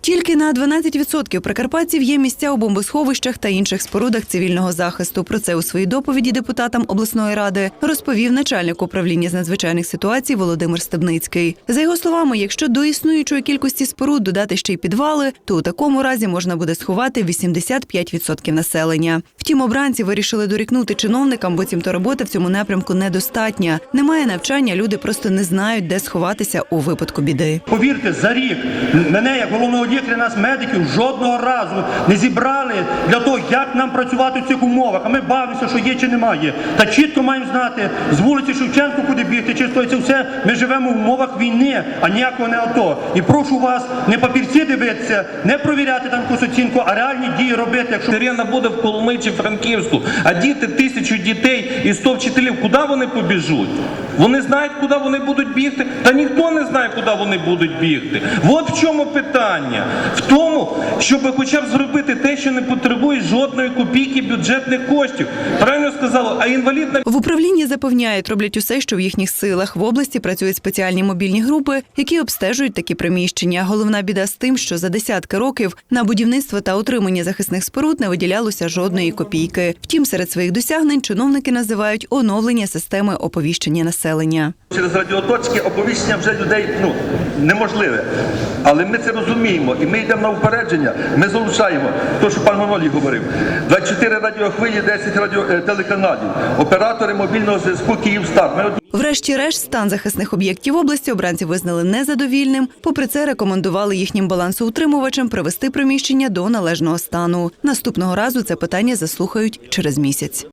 Тільки на 12% прикарпатців є місця у бомбосховищах та інших спорудах цивільного захисту. Про це у своїй доповіді депутатам обласної ради розповів начальник управління з надзвичайних ситуацій Володимир Стебницький. За його словами, якщо до існуючої кількості споруд додати ще й підвали, то у такому разі можна буде сховати 85% населення. Втім, обранці вирішили дорікнути чиновникам, бо цімто робота в цьому напрямку недостатня. Немає навчання, люди просто не знають, де сховатися у випадку біди. Повірте, за рік мене, як головного лікаря, нас медиків, жодного разу не зібрали для того, як нам працювати в цих умовах. А ми бавимося, що є чи немає. Та чітко маємо знати з вулиці Шевченко, куди бігти, чи це все. Ми живемо в умовах війни, а ніякого не АТО. І прошу вас не папірці дивитися, не провіряти там якусь оцінку, а реальні дії робити. Якщо Ірина буде в Коломиї чи Франківську, а діти тисячу дітей і 100 вчителів, куди вони побіжуть? Вони знають, куди вони будуть бігти, та ніхто не знає, куди вони будуть бігти. От в чому питання. В тому, щоб хоча б зробити те, що не потребує жодної копійки бюджетних коштів. Правильно сказала, а інвалідна В управлінні запевняють, роблять усе, що в їхніх силах. В області працюють спеціальні мобільні групи, які обстежують такі приміщення. Головна біда з тим, що за десятки років на будівництво та утримання захисних споруд не виділялося жодної копійки. Втім, серед своїх досягнень чиновники називають оновлення системи оповіщення населення. Через радіоточки оповіщення вже людей ну, неможливе. Але ми це розуміємо і ми йдемо на упередження, ми залучаємо те, що пан Манолій говорив. 24 радіохвилі, 10 радіо, е, телеканалів, оператори мобільного зв'язку Київстар. Ми Врешті-решт, стан захисних об'єктів області обранці визнали незадовільним. Попри це, рекомендували їхнім балансоутримувачам привести приміщення до належного стану. Наступного разу це питання заслухають через місяць.